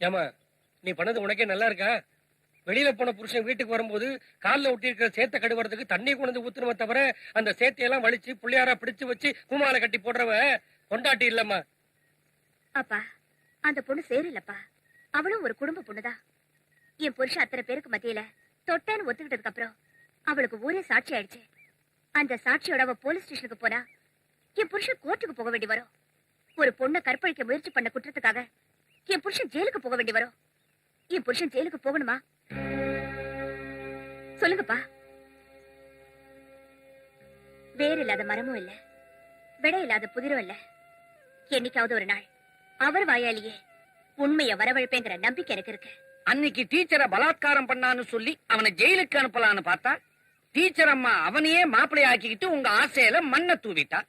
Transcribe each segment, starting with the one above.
ஏமா நீ பண்ணது உனக்கே நல்லா இருக்கா? வெளியில போன புருஷன் வீட்டுக்கு வரும்போது கால்ல ஒட்டி இருக்கிற சேத்த கடுவறதுக்கு தண்ணி கொண்டு வந்து ஊத்துனவ தவிர அந்த சேத்தையெல்லாம் வலிச்சு புள்ளையாரா பிடிச்சு வச்சு கூமால கட்டி போடுறவ கொண்டாட்டி இல்லம்மா. அப்பா அந்த பொண்ணு சேரலப்பா. அவளும் ஒரு குடும்ப பொண்ணுதான். என் புருஷன் அத்தனை பேருக்கு மத்தியில தொட்டேன்னு ஒத்துக்கிட்டதுக்கு அப்புறம் அவளுக்கு ஊரே சாட்சி ஆயிடுச்சு. அந்த சாட்சியோட அவ போலீஸ் ஸ்டேஷனுக்கு போனா என் புருஷன் கோர்ட்டுக்கு போக வேண்டி வரும். ஒரு பொண்ணை கற்பழிக்க முயற்சி பண்ண குற்றத்துக்காக என் புருஷன் ஜெயிலுக்கு போக வேண்டி வரும் என் புருஷன் ஜெயிலுக்கு போகணுமா? சொல்லுங்கப்பா. வேறு இல்லாத மரமும் இல்ல. விடை இல்லாத புதிரும் இல்ல. என்னைக்காவது ஒரு நாள் அவர் வாயாலேயே உண்மைய வரவழைப்பேங்கிற நம்பிக்கை எனக்கு இருக்கு. அன்னைக்கு டீச்சரை பலாத்காரம் பண்ணான்னு சொல்லி அவனை ஜெயிலுக்கு அனுப்பலான்னு பார்த்தா டீச்சர் அம்மா அவனையே மாப்பிள்ளை ஆக்கிக்கிட்டு உங்க ஆசையில மண்ணை தூவிட்டா.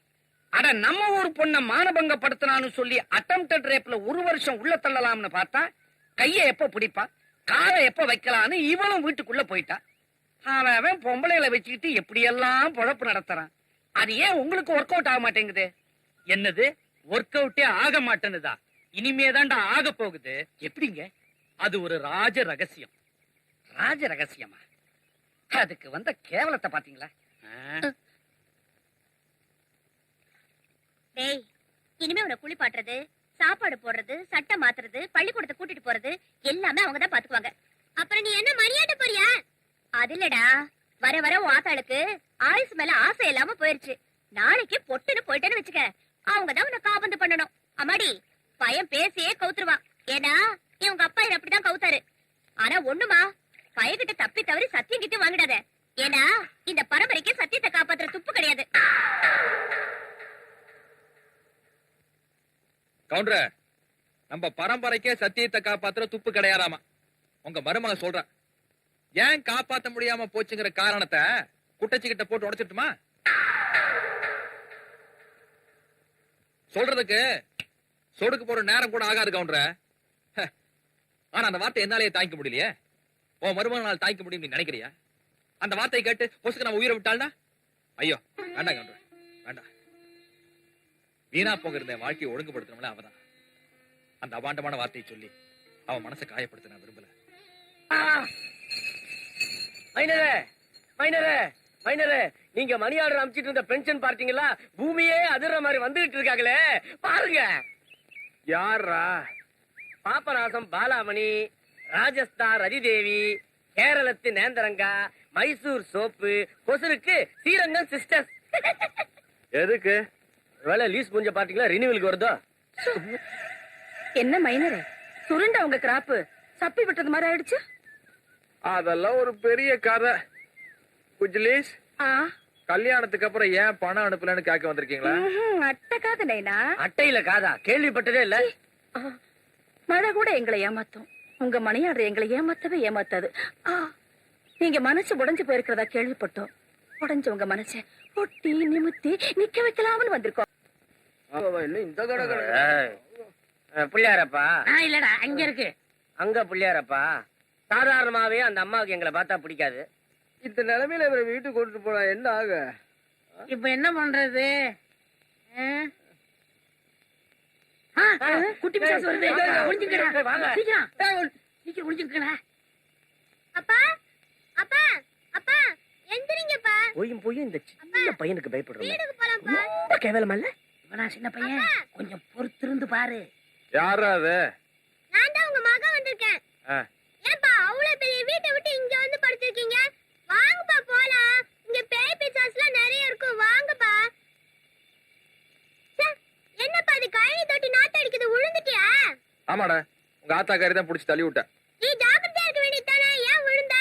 அட நம்ம ஊர் பொண்ண மானபங்கப்படுத்தினான்னு சொல்லி அட்டம்ப்டட் ரேப்ல ஒரு வருஷம் உள்ள தள்ளலாம்னு பார்த்தா கைய எப்ப பிடிப்பா? காலை எப்ப வைக்கலான்னு இவளும் வீட்டுக்குள்ள போயிட்டா. அவன் அவன் பொம்பளைகளை வச்சுக்கிட்டு எப்படியெல்லாம் பொழப்பு நடத்துறான். அது ஏன் உங்களுக்கு ஒர்க் அவுட் ஆக மாட்டேங்குது? என்னது? ஒர்க் அவுட்டே ஆக மாட்டேன்னுதா? இனிமேதான்டா ஆக போகுது. எப்படிங்க? அது ஒரு ராஜ ரகசியம். ராஜ ரகசியமா? அதுக்கு வந்த கேவலத்தை பாத்தீங்களா ஏய் இனிமே உன்னை குளிப்பாட்டுறது சாப்பாடு போடுறது சட்டை மாத்துறது பள்ளிக்கூடத்தை கூட்டிட்டு போறது எல்லாமே அவங்க தான் பாத்துக்குவாங்க. அப்புறம் நீ என்ன மரியாதை போறியா? அது இல்லடா. வர வர உன் ஆத்தாளுக்கு ஆயுசு மேல ஆசை இல்லாம போயிருச்சு. நாளைக்கு பொட்டுன்னு போயிட்டேன்னு வச்சுக்க. அவங்க தான் உன்னை காபந்து பண்ணணும். அம்மாடி பையன் பேசியே கவுத்துருவான் ஏன்னா இவங்க அப்பா இதை அப்படிதான் கவுத்தாரு. ஆனா ஒண்ணுமா பையன்கிட்ட தப்பி தவறி சத்தியம் கிட்ட வாங்கிடாத. ஏன்னா இந்த பரம்பரைக்கு சத்தியத்தை காப்பாத்துற துப்பு கிடையாது கவுண்டர நம்ம பரம்பரைக்கே சத்தியத்தை காப்பாத்துற துப்பு கிடையாதாமா? உங்க மருமக சொல்ற. ஏன் காப்பாத்த முடியாம போச்சுங்கிற காரணத்தை குட்டச்சிக்கிட்ட போட்டு உடைச்சிட்டுமா? சொல்றதுக்கு சொடுக்கு போற நேரம் கூட ஆகாது கவுண்டர ஆனா அந்த வார்த்தை என்னாலேயே தாங்கிக்க முடியலையே. உன் மருமகனால் தாங்கிக்க முடியும் நினைக்கிறியா? அந்த வார்த்தையை கேட்டு பொசுக்கு நம்ம உயிரை விட்டாள்னா? ஐயோ வேண்டாம் கவுண்டர் வீணா போக இருந்த என் வாழ்க்கையை ஒழுங்குபடுத்தணும்ல அவதான். அந்த அபாண்டமான வார்த்தையை சொல்லி அவன் மனசை காயப்படுத்த நான் விரும்பல. மைனரே மைனரே மைனரே நீங்க மணி ஆர்டர் அமைச்சிட்டு இருந்த பென்ஷன் பார்த்தீங்களா? பூமியே அதிர்ற மாதிரி வந்துகிட்டு இருக்காங்களே. பாருங்க. யாரா பாப்பநாசம் பாலாமணி ராஜஸ்தான் ரதிதேவி கேரளத்து நேந்தரங்கா மைசூர் சோப்பு கொசுருக்கு ஸ்ரீரங்கம் சிஸ்டர்ஸ் எதுக்கு? வேலை லீஸ் முடிஞ்ச பாத்தீங்களா ரினிவலுக்கு வருதோ? என்ன மைனரே சுருண்ட உங்க கிராப்பு சப்பி விட்டது மாதிரி ஆயிடுச்சு. அதெல்லாம் ஒரு பெரிய கதை. குஜ்லீஸ் ஆ. கல்யாணத்துக்கு அப்புறம் ஏன் பணம் அனுப்பலன்னு கேட்க வந்திருக்கீங்களா? அட்டை காது நைனா அட்டையில காதா? கேள்விப்பட்டதே இல்ல. மழை கூட எங்களை ஏமாத்தும். உங்க மணியாடுற எங்களை ஏமாத்தவே ஏமாத்தாது. நீங்க மனசு உடைஞ்சு போயிருக்கிறதா கேள்விப்பட்டோம். உடைஞ்ச உங்க மனசை ஒட்டி நிமித்தி நிக்க வைக்கலாம்னு வந்திருக்கோம். இந்த பிள்ளையாரப்பா. இல்லடா அங்க இருக்கு. அங்க பிள்ளையாரப்பா. சாதாரணமாவே அந்த அம்மாவுக்கு எங்களை பார்த்தா பிடிக்காது. இந்த நிலைமையில இவரை வீட்டுக்கு கொண்டு போனா என்ன ஆக? இப்ப என்ன பண்றது? குட்டி பிசாசு வருது. ஒளிஞ்சுக்கடா வாங்க. சீக்கிரம். சீக்கிரம் ஒளிஞ்சுக்கடா அப்பா அப்பா அப்பா எந்திரிங்கப்பா. போயும் போயும் இந்த சின்ன பையனுக்கு பயப்படுறோம் வீட்டுக்கு போலாம்ப்பா. ரொம்ப கேவலமா இல்ல? இவனா சின்ன பையன். கொஞ்சம் பொறுத்திருந்து பாரு. யாரா அது? நான் தான் உங்க மகன் வந்திருக்கேன். ஆ. ஏன்பா அவ்வளவு பெரிய வீட்டை விட்டு இங்க வந்து படுத்திருக்கீங்க? வாங்கப்பா போலாம். இங்க பேய் பிசாஸ்லாம் நிறைய இருக்கும். வாங்கப்பா. என்னப்பா இது? கழனி தொட்டி நாட்டு அடிக்குது விழுந்துட்டியா ஆமாடா. உங்க ஆத்தாக்காரி தான் புடிச்சு தள்ளி விட்டேன் நீ ஜாக்கிரதையா இருக்க வேண்டியதானே ஏன் விழுந்த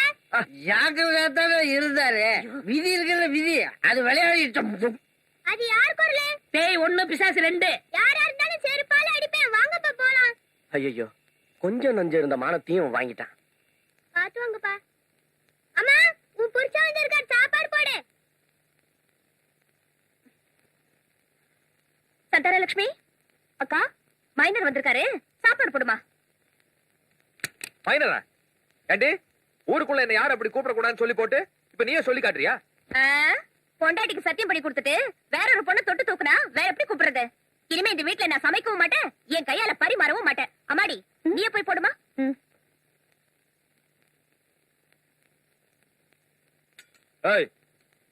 ஜாக்கிரதாத்தானே இருந்தாரு விதி இருக்கிற விதி. அது விளையாடிட்டோம் அது யார் குரலு? பேய் ஒண்ணு பிசாசு ரெண்டு. யாரா இருந்தாலும் செருப்பால அடிப்பேன். வாங்கப்பா போலாம். ஐயோ கொஞ்சம் நஞ்சம் இருந்த மானத்தையும் வாங்கிட்டான். பாத்து வாங்கப்பா. அம்மா உன் புருஷன் வந்திருக்கார். சாப்பாடு போடு. சந்தாரலட்சுமி அக்கா மைனர் வந்திருக்காரு. சாப்பாடு போடுமா. ஃபைனலா ஏண்டி? ஊருக்குள்ள என்ன யாரும் அப்படி கூப்பிடக்கூடாதுன்னு சொல்லி போட்டு இப்ப நீயே சொல்லி காட்டுறியா? ஆ, பொண்டாட்டிக்கு சத்தியம் பண்ணி கொடுத்துட்டு வேற ஒரு பொண்ணு தொட்டு தூக்குனா வேற எப்படி கூப்பிடுறது? இனிமே இந்த வீட்டுல நான் சமைக்கவும் மாட்டேன் என் கையால பரிமாறவும் மாட்டேன். அம்மாடி நீயே போய் போடுமா? ஏய்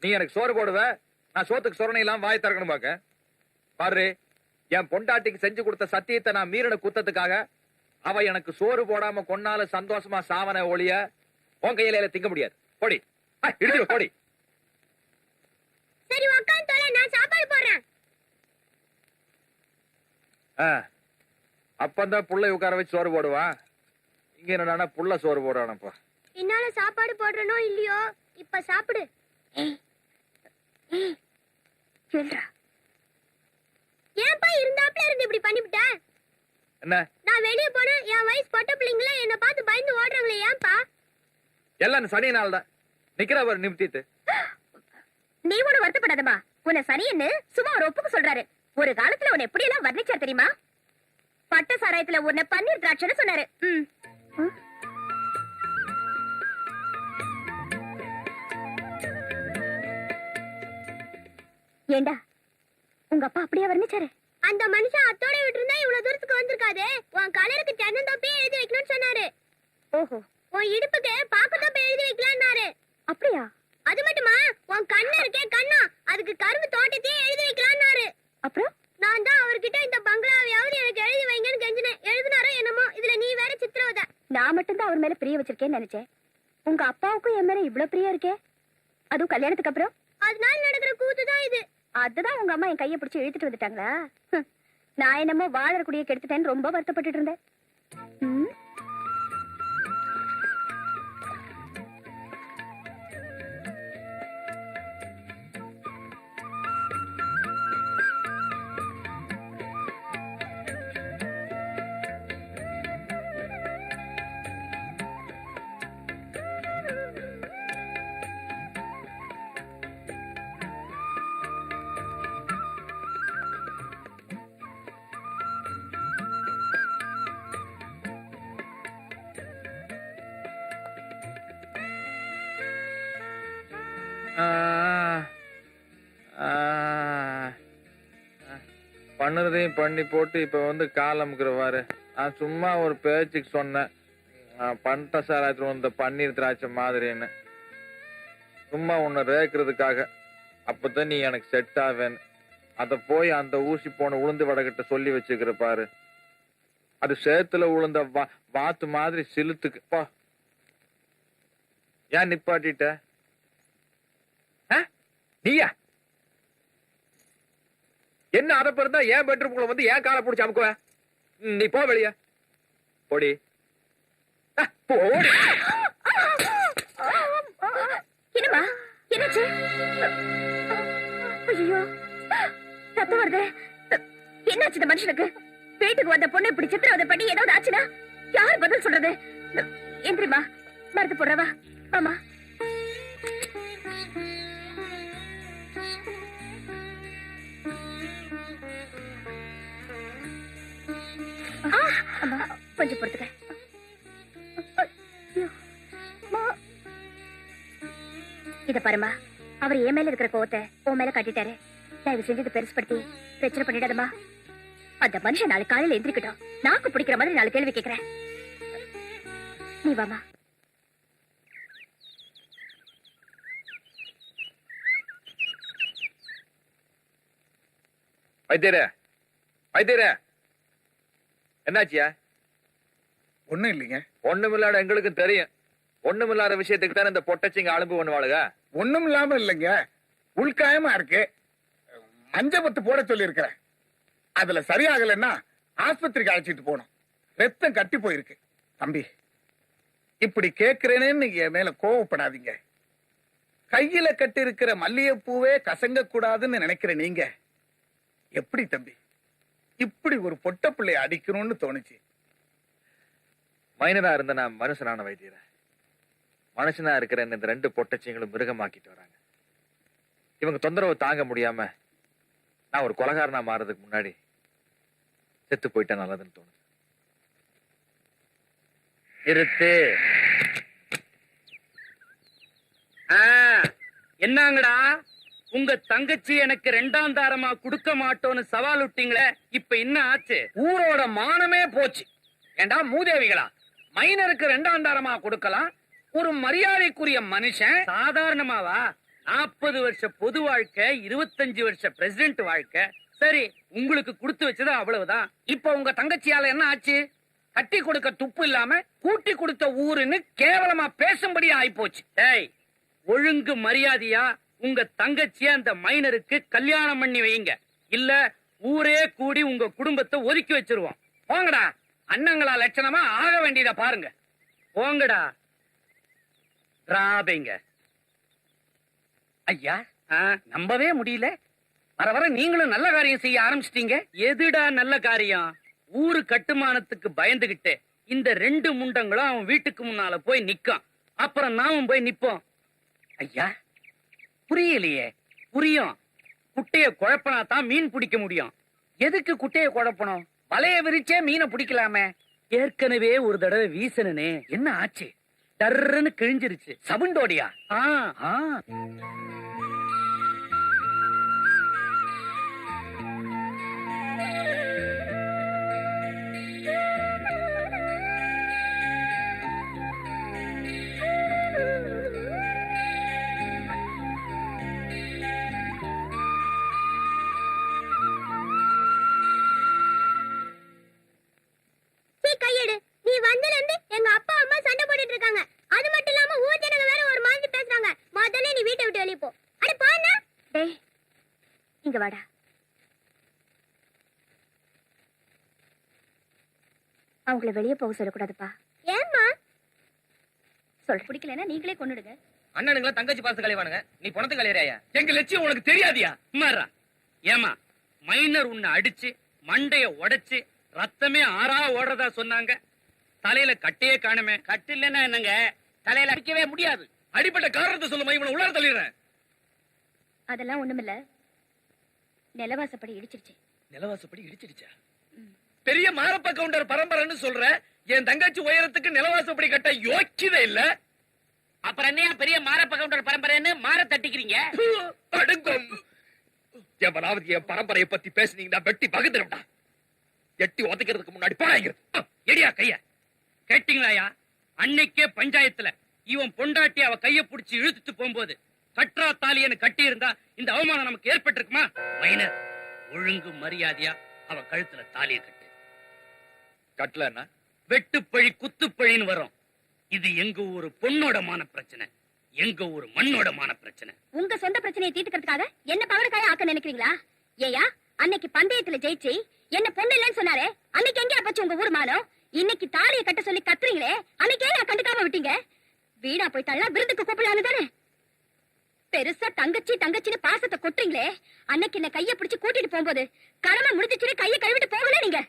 நீ எனக்கு சோறு போடுவ? நான் சோத்துக்கு சொரணை எல்லாம் வாய் திறக்கணும் பாக்க. பாரு என் பொண்டாட்டிக்கு செஞ்சு கொடுத்த சத்தியத்தை நான் மீறின குத்தத்துக்காக அவ எனக்கு சோறு போடாம கொன்னால சந்தோஷமா சாவன ஒளிய உன் கையில திங்க முடியாது. போடி. இடிச்சு போடி. சரி உட்காந்து தொலை நான் சாப்பாடு போடுறேன். ஆ, அப்பந்தான் புள்ளை உட்கார வச்சு சோறு போடுவான் இங்க என்னடானா புள்ள சோறு போடுவானப்பா என்னால சாப்பாடு போடுறனோ இல்லையோ? இப்ப சாப்பிடு. ஏன்பா இருந்தாப்ல இருந்து இப்படி பண்ணிவிட்ட? என்ன? நான் வெளிய போனேன் என் வயசு பொட்ட பிள்ளைங்கள என்ன பார்த்து பயந்து ஓடுறாங்களே ஏன்பா? எல்லாம் சனி நாள் தான் நிக்கிற ஒரு நிமித்திட்டு. நீ ஒண்ணு வருத்தப்படாதமா உன்னை சரியன்னு சும்மா ஒரு ஒப்புக்கு சொல்றாரு. ஒரு காலத்துல உன்னை எப்படி எல்லாம் வர்ணிச்சார் தெரியுமா? பட்ட சாராயத்துல உன்னை பன்னீர் திராட்சைன்னு சொன்னாரு. ம். ஏண்டா? உங்க அப்பா அப்படியே வர்ணிச்சாரு? அந்த மனுஷன் அத்தோட விட்டுருந்தா இவ்வளவு தூரத்துக்கு வந்திருக்காதே? உன் கலருக்கு தென்னந்தோப்பே எழுதி வைக்கணும்னு சொன்னாரு. ஓஹோ. உன் இடுப்புக்கு பாக்குத்தோப்பை எழுதி வைக்கலாம்னாரு அப்படியா? அது மட்டுமா? உன் கண்ணு இருக்கே கண்ணா. அதுக்கு கரும்பு தோட்டத்தையே எழுதி வைக்கலாம்னாரு அப்புறம்? நான் தான் அவர்கிட்ட இந்த பங்களாவையாவது எனக்கு எழுதி வைங்கன்னு கெஞ்சினேன். எழுதினாரோ என்னமோ? இதுல நீ வேற சித்திரவதை. நான் மட்டும் தான் அவர் மேல பிரிய வச்சிருக்கேன்னு நினைச்சேன். உங்க அப்பாவுக்கும் என் மேல இவ்ளோ பிரியம் இருக்கே? அதுவும் கல்யாணத்துக்கு அப்புறம்? அதனால நடக்கிற கூத்து தான் இது. அதுதான் உங்க அம்மா என் கையை பிடிச்சி இழுத்துட்டு வந்துட்டாங்களா. நான் என்னமோ வாழற குடியை கெடுத்துட்டேன்னு ரொம்ப வருத்தப்பட்டுட்டு இருந்தேன். பண்ணுறதையும் பண்ணி போட்டு இப்போ வந்து கால் அமுக்குறவாரு. நான் சும்மா ஒரு பேச்சுக்கு சொன்னேன். பண்ணிட்டேன் சார் அது இந்த பன்னீர் திராட்சை மாதிரின்னு. சும்மா உன்னை ரேக்கிறதுக்காக. அப்பதான் நீ எனக்கு செட் ஆவேன்னு. அதை போய் அந்த ஊசி போன உளுந்து வடகிட்ட சொல்லி வச்சுக்கிற பாரு. அது சேத்துல உளுந்த வா வாத்து மாதிரி சிலுத்துக்கு. பா. ஏன் நிப்பாட்டிட்ட? ஆ? நீயா? என்ன அதை பிறந்தா ஏன் பெட்ரூம்குள்ள வந்து ஏன் காலை பிடிச்சி அமுக்குவ? நீ போ வெளிய. போடி. போடி என்னம்மா? என்னாச்சு? ஐயோ. ரத்தம் வருது. என்னாச்சு இந்த மனுஷனுக்கு? வீட்டுக்கு வந்த பொண்ணு இப்படி சித்திரவதை பண்ணி ஏதாவது ஆச்சுன்னா? யார் பதில் சொல்றது? எந்திரிமா மருந்து போடுறவா? ஆமா. கொஞ்சம் பொறுத்துக்க. இத பாருமா அவர் என் மேல இருக்கிற கோவத்தை உன் மேல கட்டிட்டாரு. தயவு செஞ்சு இதை பெருசுப்படுத்தி பிரச்சனை பண்ணிடாதமா அந்த மனுஷன் நாளைக்கு காலையில எந்திரிக்கட்டும். நாக்கு பிடிக்கிற மாதிரி நாலு கேள்வி கேட்கிறேன் நீ வாமா வைத்தியரே வைத்தியரே. என்னாச்சியா? ஒண்ணும் இல்லைங்க. ஒண்ணுமில்லாத எங்களுக்கும் தெரியும். ஒண்ணுமில்லாத விஷயத்துக்கு தானே இந்த பொட்டச்சிங்க அலும்பு பண்ணுவாளுங்க ஒண்ணும் இல்லாம இல்லைங்க. உள்காயமா இருக்கு. மஞ்ச பத்து போட சொல்லி இருக்கிறேன் அதுல சரியாகலைன்னா ஆஸ்பத்திரிக்கு அழைச்சிட்டு போகணும். ரத்தம் கட்டி போயிருக்கு. தம்பி இப்படி கேக்குறேனேன்னு என் மேல கோவப்படாதீங்க. கையில கட்டி இருக்கிற மல்லிகைப்பூவே கசங்க கூடாதுன்னு நினைக்கிற நீங்க. எப்படி தம்பி? இப்படி ஒரு பொட்ட பிள்ளைய அடிக்கணும்னு தோணுச்சு. மைனரா இருந்த நான் மனுஷனான வைத்தியர? மனுஷனா இருக்கிற இந்த ரெண்டு பொட்டச்சிங்களும் மிருகமாக்கிட்டு வராங்க. இவங்க தொந்தரவு தாங்க முடியாம நான் ஒரு கொலகாரனா மாறதுக்கு முன்னாடி செத்து போயிட்டா நல்லதுன்னு தோணுது. ஆ, என்னங்கடா? உங்க தங்கச்சி எனக்கு ரெண்டாம் தாரமா கொடுக்க மாட்டோன்னு சவால் விட்டீங்களே இப்ப என்ன ஆச்சு? ஊரோட மானமே போச்சு. ஏண்டா மூதேவிகளா? மைனருக்கு ரெண்டாம் தாரமா கொடுக்கலாம். ஒரு மரியாதைக்குரிய மனுஷன் சாதாரணமாவா? நாற்பது வருஷ பொது வாழ்க்கை இருபத்தஞ்சு வருஷ பிரசிடென்ட் வாழ்க்கை. சரி உங்களுக்கு கொடுத்து வச்சது அவ்வளவுதான். இப்ப உங்க தங்கச்சியால என்ன ஆச்சு? கட்டி கொடுக்க துப்பு இல்லாம கூட்டி கொடுத்த ஊருன்னு கேவலமா பேசும்படி ஆயிப்போச்சு. டேய் ஒழுங்கு மரியாதையா உங்க தங்கச்சிய அந்த மைனருக்கு கல்யாணம் பண்ணி வைங்க. இல்ல ஊரே கூடி உங்க குடும்பத்தை ஒதுக்கி வச்சிருவோம். போங்கடா அண்ணங்களா லட்சணமா ஆக வேண்டியத பாருங்க. போங்கடா. ராபைங்க ஐயா நம்பவே முடியல. வர வர நீங்களும் நல்ல காரியம் செய்ய ஆரம்பிச்சிட்டீங்க. எதுடா நல்ல காரியம்? ஊரு கட்டுமானத்துக்கு பயந்துகிட்டு இந்த ரெண்டு முண்டங்களும் அவன் வீட்டுக்கு முன்னால போய் நிக்கும் அப்புறம் நாமும் போய் நிப்போம். ஐயா. புரியலையே. புரியும். குட்டைய குழப்பினா தான் மீன் பிடிக்க முடியும். எதுக்கு குட்டைய குழப்பணும்? வலைய விரிச்சே மீனை பிடிக்கலாமே. ஏற்கனவே ஒரு தடவை வீசனே என்ன ஆச்சு? டர்ன்னு கிழிஞ்சிருச்சு. சவுண்டோடியா? ஆ. ஆ. அவங்கள வெளிய போக சொல்லக்கூடாதுப்பா. ஏம்மா? சொல்ற பிடிக்கலன்னா நீங்களே கொன்னுடுங்க. அண்ணனுங்களா தங்கச்சி பாச கலைவானுங்க. நீ பணத்து கலையறியா? எங்க லட்சியம் உனக்கு தெரியாதியா? மாறா ஏமா மைனர் உன்னை அடிச்சு மண்டைய உடைச்சு ரத்தமே ஆறா ஓடுறதா சொன்னாங்க. தலையில கட்டையே காணுமே. கட்டு இல்லைன்னா என்னங்க? தலையில அடிக்கவே முடியாது. அடிப்பட்ட காரணத்தை சொல்லுமா இவனை உள்ளார தள்ளிடுறேன். அதெல்லாம் ஒண்ணுமில்ல. நிலவாசப்படி இடிச்சிருச்சு நிலவாசப்படி இடிச்சிடுச்சா? பெரிய மாரப்ப கவுண்டர் பரம்பரைன்னு சொல்ற என் தங்கச்சி உயரத்துக்கு நிலவாசப்படி கட்ட யோக்கியதே இல்ல. அப்புறம் என்னையா பெரிய மாரப்ப கவுண்டர் பரம்பரைன்னு மாற தட்டிக்கிறீங்க? அடுங்கும் எவனாவது என் பரம்பரையை பத்தி பேசுனீங்கன்னா வெட்டி பகுந்துரும்டா எட்டி உதைக்கிறதுக்கு முன்னாடி போனாங்கிறது எடியா கைய. கேட்டீங்களாயா? அன்னைக்கே பஞ்சாயத்துல இவன் பொண்டாட்டி அவ கைய புடிச்சு இழுத்துட்டு போகும்போது கற்றா தாலியன்னு கட்டி இருந்தா இந்த அவமானம் நமக்கு ஏற்பட்டிருக்குமா? மைனர் ஒழுங்கு மரியாதையா அவ கழுத்துல தாலியை கட்டு கட்டலன்னா வெட்டுப்பழி குத்துப்பழின்னு வரும். இது எங்க ஒரு பொண்ணோட மான பிரச்சனை. எங்க ஒரு மண்ணோட மான பிரச்சனை. உங்க சொந்த பிரச்சனையை தீர்த்துக்கிறதுக்காக என்ன பவனுக்காக ஆக்க நினைக்கிறீங்களா? ஏயா அன்னைக்கு பந்தயத்துல ஜெயிச்சு என்ன பொண்ணு இல்லைன்னு சொன்னாரே அன்னைக்கு எங்க போச்சு உங்க ஊர் மானம்? இன்னைக்கு தாலியை கட்ட சொல்லி கத்துறீங்களே அன்னைக்கு ஏன் கண்டுக்காம விட்டீங்க. வீடா போய் தள்ளா விருந்துக்கு கூப்பிடலான்னு தானே? பெருசா தங்கச்சி தங்கச்சின்னு பாசத்தை கொட்டுறீங்களே அன்னைக்கு என்ன கைய பிடிச்சு கூட்டிட்டு போகும்போது கடமை முடிஞ்சிச்சுன்னு கையை கழுவிட்டு போகல நீங்க?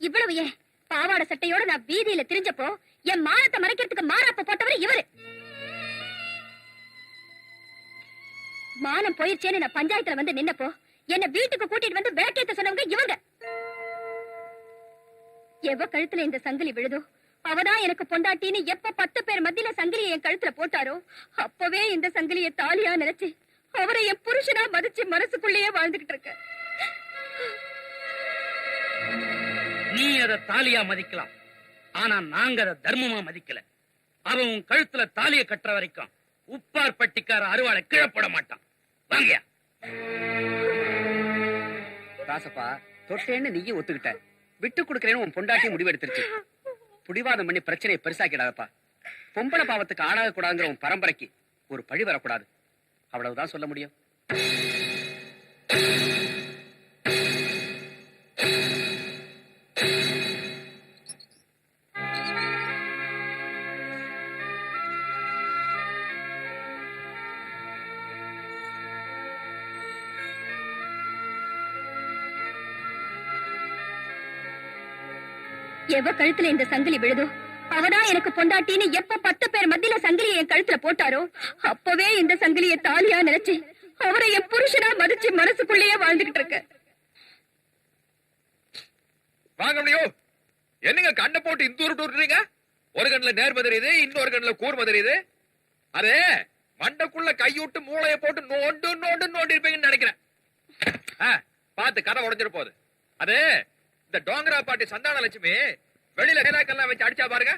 இவ்வளவு ஏன்? பாவாடை சட்டையோட நான் வீதியில திரிஞ்சப்போ என் மானத்தை மறைக்கிறதுக்கு மாறாப்ப போட்டவர் இவரு. மானம் போயிருச்சேன்னு நான் பஞ்சாயத்துல வந்து நின்னப்போ என்ன வீட்டுக்கு கூட்டிட்டு வந்து விளக்கேத்த சொன்னவங்க இவங்க. எவ கழுத்துல இந்த சங்கிலி விழுதோ அவதான் எனக்கு பொண்டாட்டின்னு எப்ப பத்து பேர் மத்தியில சங்கிலியை என் கழுத்துல போட்டாரோ அப்பவே இந்த சங்கிலியை தாலியா நினைச்சு அவரை என் புருஷனா மதிச்சு மனசுக்குள்ளேயே வாழ்ந்துகிட்டு இருக்கேன். நீ அத தாலியா மதிக்கலாம். ஆனா நாங்க அத தர்மமா மதிக்கல. அவன் உன் கழுத்துல தாலிய கட்டுற வரைக்கும் உப்பார் பட்டிக்கார அறுவாளை கீழப்பட மாட்டான். வாங்கயா ராசப்பா தொட்டேன்னு நீயும் ஒத்துக்கிட்ட. விட்டு கொடுக்கறேன்னு உன் பொண்டாட்டி முடிவெடுத்துருச்சு புடிவாதம் பண்ணி பிரச்சனையை பெருசாக்கிடாதப்பா. பொம்பளை பாவத்துக்கு ஆளாக கூடாதுங்கிற உன் பரம்பரைக்கு ஒரு பழி வரக்கூடாது. அவ்வளவுதான் சொல்ல முடியும். எவ கழுத்துல இந்த சங்கிலி விழுதோ? அவதான் எனக்கு பொண்டாட்டின்னு எப்ப பத்து பேர் மத்தியில சங்கிலியை என் கழுத்துல போட்டாரோ? அப்பவே இந்த சங்கிலிய தாலியா நினைச்சு அவரை என் புருஷனா மதிச்சு மனசுக்குள்ளேயே வாழ்ந்துகிட்டு இருக்க. வாங்க முடியும். என்னங்க கண்ணை போட்டு இந்த ஊருட்டு விட்டுறீங்க ஒரு கண்ணுல நேர்ம தெரியுது இன்னொரு கண்ணுல கூர்ம தெரியுது அதே மண்டக்குள்ள கையூட்டு மூளைய போட்டு நோண்டு நோண்டு நோண்டி இருப்பீங்கன்னு நினைக்கிறேன். பார்த்து கதை உடஞ்சிட போகுது. அது இந்த டோங்கரா பாட்டி சந்தான லட்சுமி வெளியில நேராக்கெல்லாம் வச்சு அடிச்சா பாருங்க.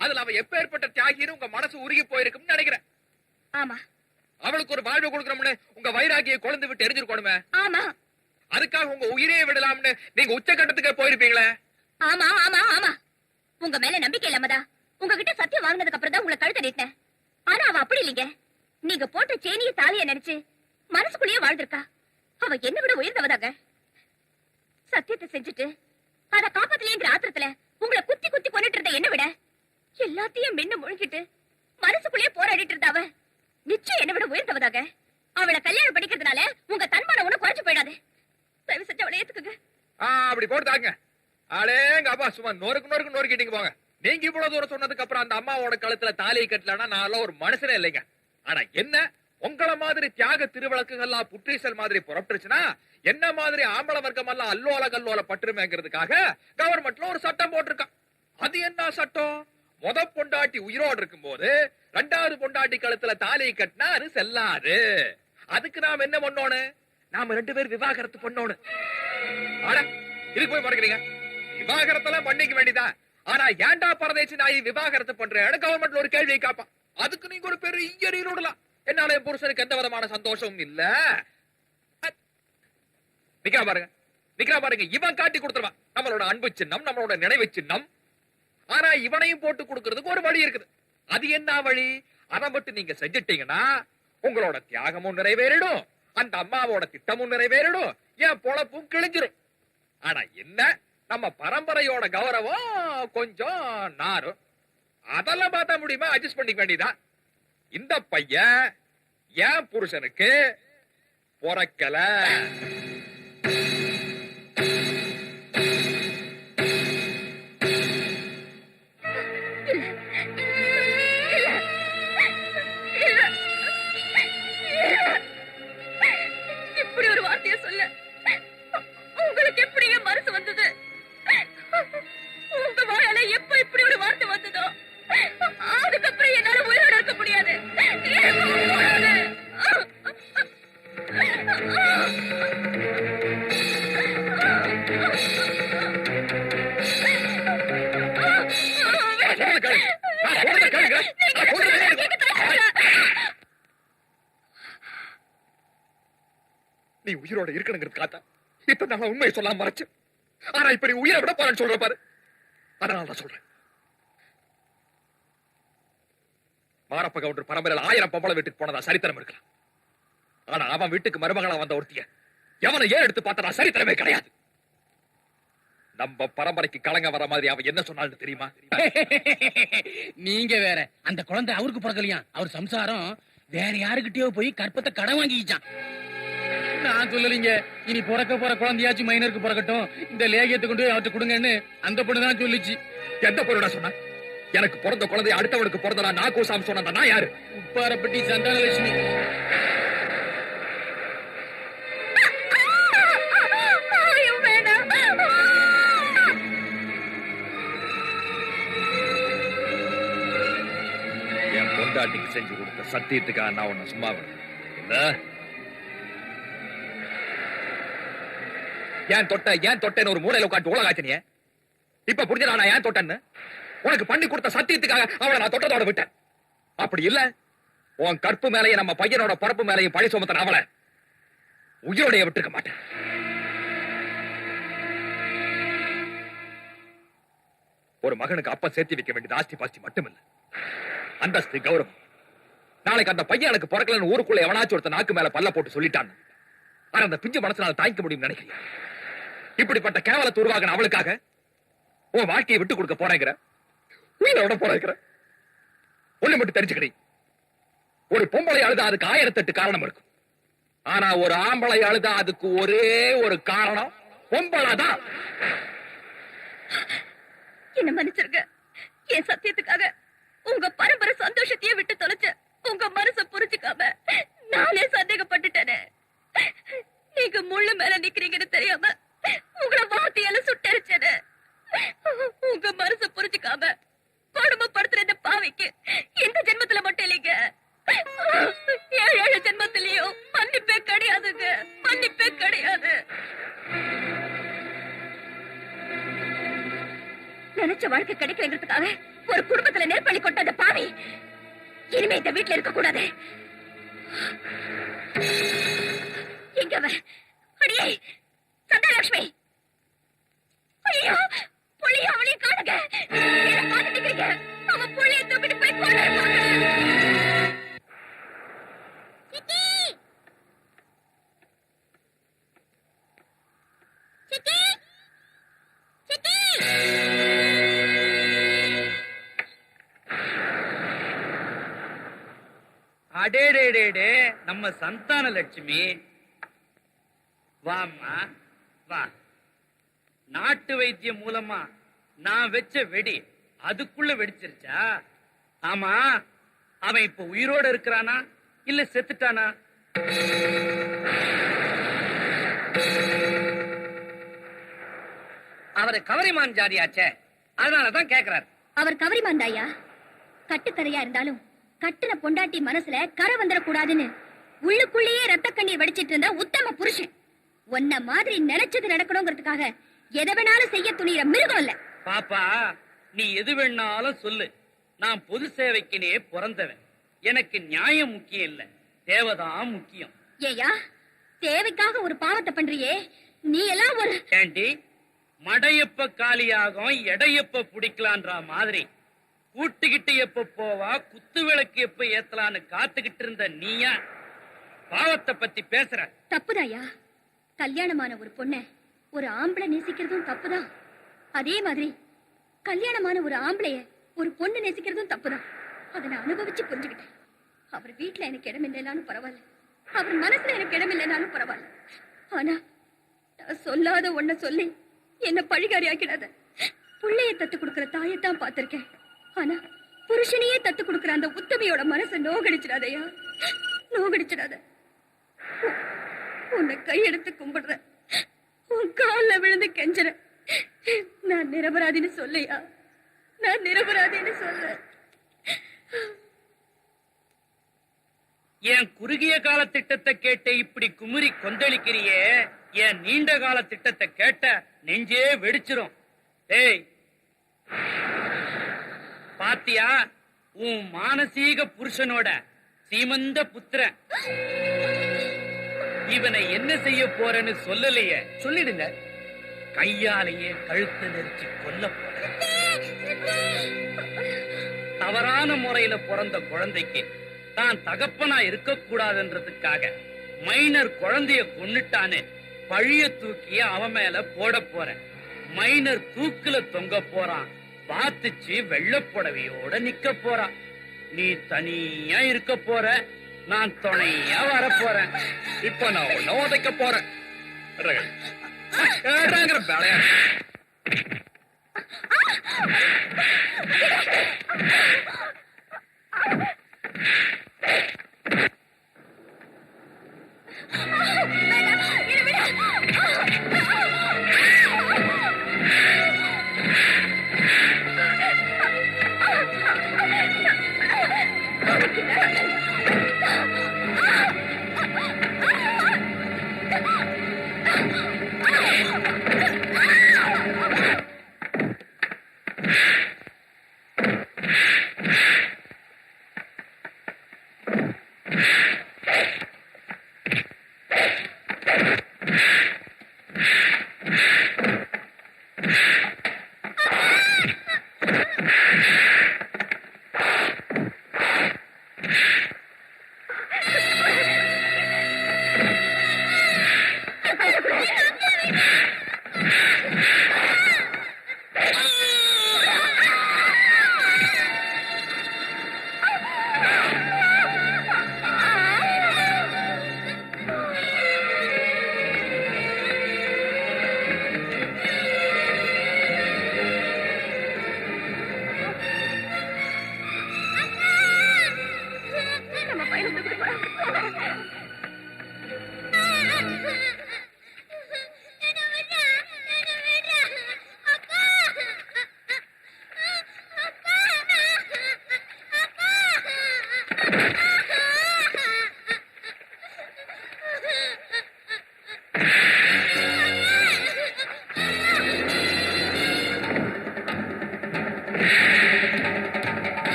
அதுல அவன் எப்பேற்பட்ட தியாகின்னு உங்க மனசு உருகி போயிருக்கும்னு நினைக்கிறேன். ஆமா. அவளுக்கு ஒரு வாழ்வு கொடுக்கணும்னு உங்க வைராகியை கொழுந்து விட்டு எரிஞ்சிருக்கணுமே. ஆமா. அதுக்காக உங்க உயிரையே விடலாம்னு நீங்க உச்சகட்டத்துக்கு போயிருப்பீங்களே. ஆமா ஆமா ஆமா. உங்க மேல நம்பிக்கை இல்லாமதா உங்ககிட்ட சத்தியம் வாங்கினதுக்கு அப்புறம் தான் உங்களை கழுத்த நீட்டினேன். ஆனா அவ அப்படி இல்லைங்க. நீங்க போட்ட சேனிய தாலிய நினைச்சு மனசுக்குள்ளேயே வாழ்ந்திருக்கா. அவ என்ன விட உயர்ந்தவதாங்க சத்தியத்தை செஞ்சுட்டு அத காப்பாத்தலையேங்கிற ஆத்திரத்துல உங்களை குத்தி குத்தி கொண்டுட்டு இருந்த என்ன விட எல்லாத்தையும் மென்னு முழுங்கிட்டு மனசுக்குள்ளே போராடிட்டு இருந்தாவ. நிச்சயம் என்ன விட உயர்ந்தவதாக. அவளை கல்யாணம் படிக்கிறதுனால உங்க தன்மானம் ஒண்ணு குறைஞ்சு போயிடாது. தயவு செஞ்சு அவளை ஏத்துக்குங்க. அப்படி போட்டு தாங்க. அடேங்க அப்பா சும்மா நொறுக்கு நொறுக்கு நொறுக்கிட்டீங்க போங்க. நீங்க இவ்வளவு தூரம் சொன்னதுக்கு அப்புறம் அந்த அம்மாவோட கழுத்துல தாலியை கட்டலன்னா நான் ஒரு மனுஷனே இல்லைங்க. ஆனா என்ன? உங்கள மாதிரி தியாக திருவிளக்குகள்லாம் புற்றீசல் மாதிரி புறப்பட்டுருச்சுன்னா என்ன மாதிரி ஆம்பள வர்க்கம் எல்லாம் அல்லோல கல்லோல பட்டுருமேங்கிறதுக்காக கவர்மெண்ட்ல ஒரு சட்டம் போட்டிருக்கான். அது என்ன சட்டம்? முத பொண்டாட்டி உயிரோடு இருக்கும்போது ரெண்டாவது பொண்டாட்டி கழுத்துல தாலியை கட்டினா அது செல்லாது. அதுக்கு நாம என்ன பண்ணோன்னு? நாம ரெண்டு பேரும் விவாகரத்து பண்ணோன்னு. அட இதுக்கு போய் பறக்குறீங்க விவாகரத்தெல்லாம் பண்ணிக்க வேண்டியதா ஆனா ஏன்டா பரதேசி நாய் விவாகரத்து பண்றேன்னு கவர்மெண்ட்ல ஒரு கேள்வியை காப்பான் அதுக்கு நீங்க ஒரு பெரிய ரீல் விடலாம் என்னால என் புருஷனுக்கு எந்த விதமான சந்தோஷமும் இல்ல. அத். நிக்கிறா பாருங்க. நிக்கிறா பாருங்க. இவன் காட்டி கொடுத்துருவான் நம்மளோட அன்பு சின்னம் நம்மளோட நினைவு சின்னம். ஆனா இவனையும் போட்டு கொடுக்கறதுக்கு ஒரு வழி இருக்குது. அது என்ன வழி? அதை மட்டும் நீங்க செஞ்சிட்டீங்கன்னா உங்களோட தியாகமும் நிறைவேறிடும். அந்த அம்மாவோட திட்டமும் நிறைவேறிடும். என் பொழப்பும் கிழிஞ்சிரும். ஆனா என்ன? நம்ம பரம்பரையோட கௌரவம் கொஞ்சம் நாரும். அதெல்லாம் பார்த்தா முடியுமா? அட்ஜஸ்ட் பண்ணிக்க வேண்டியதான் இந்த பையன் என் புருஷனுக்கு பொறக்கல. நீ உயிரோட இருக்கணுங்கிறதுக்காக இப்ப நான் உண்மையை சொல்லாம மறைச்சு ஆனா இப்ப நீ உயிரை விட போறேன்னு சொல்ற பாரு. அதனால தான் சொல்றேன். மாரப்ப கவுண்டர் பரம்பரையில் ஆயிரம் பொம்பளை வீட்டுக்கு போனதா சரித்திரம் இருக்கலாம். ஆனா அவன் வீட்டுக்கு மருமகளா வந்த ஒருத்திய எவனை ஏன் எடுத்து பார்த்ததா சரித்திரமே கிடையாது. நம்ம பரம்பரைக்கு கலங்க வர மாதிரி அவன் என்ன சொன்னாலும் தெரியுமா? நீங்க வேற. அந்த குழந்தை அவருக்கு பிறக்கலையா அவர் சம்சாரம் வேற யாருக்கிட்டயோ போய் கற்பத்தை கடன் வாங்கிச்சான் நான் சொல்லலீங்க. இனி பிறக்க போற குழந்தையாச்சும் மைனருக்கு பிறக்கட்டும். இந்த லேகியத்தை கொண்டு போய் அவர்கிட்ட கொடுங்கன்னு அந்த பொண்ணு தான் சொல்லிச்சு. எந்த பொருளா சொன்ன? எனக்கு பிறந்த குழந்தை அடுத்தவனுக்கு பிறந்தனா நான் கூசாம சொன்ன நான் யாரு? உப்பாரப்பட்டி சந்தானலட்சுமி. என் பொண்டாட்டிக்கு செஞ்சு கொடுத்த சத்தியத்துக்காக நான் உன்னை சும்மா விடுறேன். ஏன் தொட்ட ஏன் தொட்டேன்னு ஒரு மூலையில உட்காந்து உலகாச்சினிய இப்ப புரிஞ்சா நான் ஏன் தொட்டேன்னு? உனக்கு பண்ணி கொடுத்த சத்தியத்துக்காக அவளை நான் தொட்டதோட விட்டேன். அப்படி இல்ல. உன் கற்பு மேலையும் நம்ம பையனோட பரப்பு மேலையும் பழி சுமத்தன அவளை உயிரோடைய விட்டுருக்க மாட்டேன். ஒரு மகனுக்கு அப்ப சேர்த்து வைக்க வேண்டியது ஆஸ்தி பாஸ்தி மட்டுமில்ல. அந்தஸ்து கௌரவம். நாளைக்கு அந்த பையன் எனக்கு பிறக்கலன்னு ஊருக்குள்ள எவனாச்சும் ஒருத்த நாக்கு மேல பல்ல போட்டு சொல்லிட்டான் ஆனா அந்த பிஞ்சு மனசுனால தாங்கிக்க முடியும்னு நினைக்கிறேன் இப்படிப்பட்ட கேவலத்தை உருவாகின அவளுக்காக உன் வாழ்க்கையை விட்டு கொடுக்க போறேங்கிற. உயிரோட போறேங்கிற. ஒண்ணு மட்டும் தெரிஞ்சுக்கிறீ ஒரு பொம்பளை அழுதா அதுக்கு ஆயிரத்தெட்டு காரணம் இருக்கும். ஆனா ஒரு ஆம்பளை அழுதா அதுக்கு ஒரே ஒரு காரணம் பொம்பளை தான் என்ன மன்னிச்சிருங்க. என் சத்தியத்துக்காக உங்க பரம்பரை சந்தோஷத்தையே விட்டு தொலைச்ச உங்க மனச புரிஞ்சுக்காம நானே சந்தேகப்பட்டுட்டேனே. நீங்க முள்ளு மேல நிக்கிறீங்கன்னு தெரியாம உங்களை வார்த்தையால சுட்டரிச்சது. உங்க மனச புரிஞ்சுக்காம கொடுமைப்படுத்துற இந்த பாவைக்கு இந்த ஜென்மத்துல மட்டும் இல்லைங்க. ஏழு ஏழு ஜென்மத்திலயும் மன்னிப்பே கிடையாதுங்க. மன்னிப்பே கிடையாது. நினைச்ச வாழ்க்கை கிடைக்கலங்கிறதுக்காக ஒரு குடும்பத்துல நெருப்பள்ளி கொண்ட அந்த பாவி இனிமே இந்த வீட்டுல இருக்க கூடாது. எங்க அடியே சந்தாலட்சுமி ஐயோ அவளையும் காணுங்க. இருக்கீங்க அவன் புள்ளிய தூக்கிட்டு போய் அடேடேடேடே நம்ம சந்தான லட்சுமி. வாம்மா வா. நாட்டு வைத்தியம் மூலமா நான் வச்ச வெடி அதுக்குள்ள வெடிச்சிருச்சா? ஆமா. அவன் இப்ப உயிரோட இருக்கிறானா? இல்ல செத்துட்டானா? அவரு கவரிமான் ஜாதியாச்சே. அதனாலதான் கேக்குறாரு. அவர் கவரிமான் தாயா? கட்டுக்கரையா இருந்தாலும் கட்டுன பொண்டாட்டி மனசுல கரை வந்துடக்கூடாதுன்னு உள்ளுக்குள்ளேயே ரத்த கண்ணீர் வடிச்சிட்டு இருந்த உத்தம புருஷன். உன்ன மாதிரி நினைச்சது நடக்கணுங்கிறதுக்காக எதை வேணாலும் செய்ய துணியிற மிருகம் இல்ல. பாப்பா நீ எது வேணாலும் சொல்லு. நான் பொது சேவைக்குனே பிறந்தவன். எனக்கு நியாயம் முக்கியம் இல்ல. தேவைதான் முக்கியம். ஏயா தேவைக்காக ஒரு பாவத்தை பண்றியே. நீ எல்லாம் ஒரு ஏண்டி மடையப்ப காலியாகும் எடையப்ப பிடிக்கலான்ற மாதிரி. கூட்டுக்கிட்டு எப்ப போவா குத்து விளக்கு எப்ப ஏத்தலான்னு காத்துக்கிட்டு இருந்த நீயா? பாவத்தை பத்தி பேசுற. தப்புதாயா கல்யாணமான ஒரு பொண்ண ஒரு ஆம்பளை நேசிக்கிறதும் தப்புதான். அதே மாதிரி கல்யாணமான ஒரு ஆம்பளைய ஒரு பொண்ணு நேசிக்கிறதும் தப்புதான். அதை நான் அனுபவிச்சு புரிஞ்சுக்கிட்டேன். அவர் வீட்டுல எனக்கு இடம் இல்லைனாலும் பரவாயில்ல. அவர் மனசுல எனக்கு இடம் இல்லைனாலும் பரவாயில்ல. ஆனா நான் சொல்லாத ஒன்ன சொல்லி என்ன பழிகாரி ஆக்கிடாத பிள்ளைய தத்து கொடுக்கிற தாயத்தான் பார்த்திருக்கேன். ஆனா புருஷனையே தத்து கொடுக்கிற அந்த உத்தமையோட மனசை நோகடிச்சிடாதையா. நோகடிச்சிடாத. உன்னை கையெடுத்து கும்பிடுறேன். உன் கால்ல விழுந்து கெஞ்சுறேன் நான் நிரபராதின்னு சொல்லையா? நான் நிரபராதின்னு சொல்ல. என் குறுகிய கால திட்டத்தை கேட்டு இப்படி குமுறி கொந்தளிக்கிறியே? என் நீண்ட கால திட்டத்தை கேட்ட நெஞ்சே வெடிச்சிரும். ஏய் பாத்தியா? உன் மானசீக புருஷனோட சீமந்த புத்திரன். இவனை என்ன செய்ய போறேன்னு சொல்லலையே. சொல்லிடுங்க. கையாலேயே கழுத்து நெரிச்சு கொல்ல தவறான முறையில பிறந்த குழந்தைக்கு தான் தகப்பனா இருக்கக்கூடாதுன்றதுக்காக மைனர் குழந்தைய கொன்னுட்டான்னு பழிய தூக்கி அவன் மேல போட போறேன். மைனர் தூக்குல தொங்க போறான் பாத்துச்சு வெள்ளை புடவையோட நிக்க போறான். நீ தனியா இருக்க போற நான் துணையா வரப்போறேன் இப்ப நான் ஒன்னும் உதைக்க போறேன் ரகை.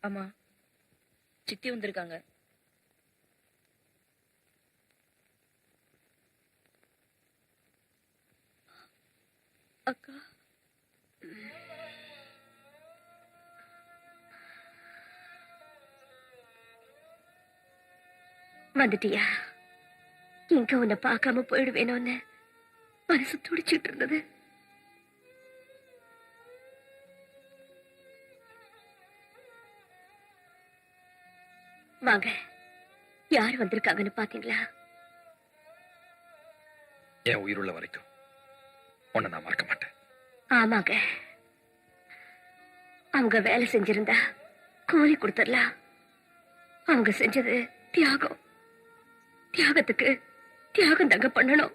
அம்மா சித்தி வந்திருக்காங்க. அக்கா. வந்துட்டியா? இங்க உன்னை பார்க்காம போயிடுவேணும்னு மனசு துடிச்சிட்டு இருந்தது. வாங்க யார் வந்திருக்காங்கன்னு பாத்தீங்களா? என் உயிருள்ள வரைக்கும் உன்னை நான் மறக்க மாட்டேன். ஆமாங்க. அவங்க வேலை செஞ்சிருந்தா கூலி கொடுத்துடலாம். அவங்க செஞ்சது தியாகம். தியாகத்துக்கு தியாகம் தாங்க பண்ணணும்.